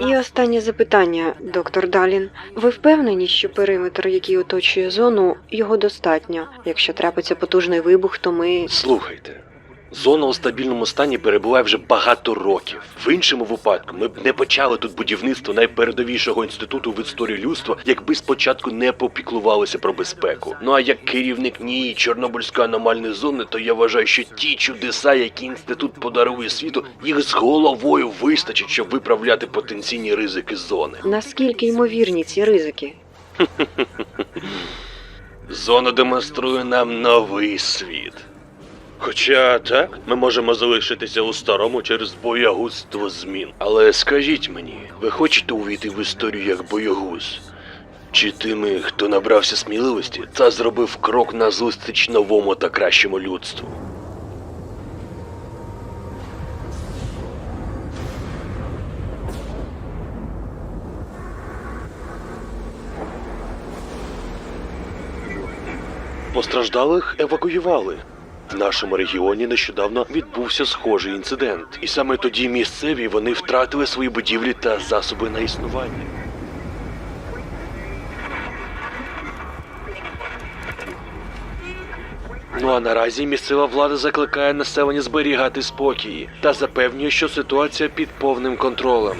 І останнє запитання, доктор Далін. Ви впевнені, що периметр, який оточує зону, його достатньо? Якщо трапиться потужний вибух, то ми. Слухайте. Зона у стабільному стані перебуває вже багато років. В іншому випадку ми б не почали тут будівництво найпередовішого інституту в історії людства, якби спочатку не попіклувалися про безпеку. Ну а як керівник НІІ Чорнобильської аномальної зони, то я вважаю, що ті чудеса, які інститут подарує світу, їх з головою вистачить, щоб виправляти потенційні ризики зони. Наскільки ймовірні ці ризики? Зона демонструє нам новий світ. Хоча так, ми можемо залишитися у старому через боягузтво змін. Але скажіть мені, ви хочете увійти в історію як боягуз? Чи тими, хто набрався сміливості та зробив крок назустріч новому та кращому людству? Постраждалих евакуювали. В нашому регіоні нещодавно відбувся схожий інцидент, і саме тоді місцеві вони втратили свої будівлі та засоби на існування. Ну а наразі місцева влада закликає населення зберігати спокій та запевнює, що ситуація під повним контролем.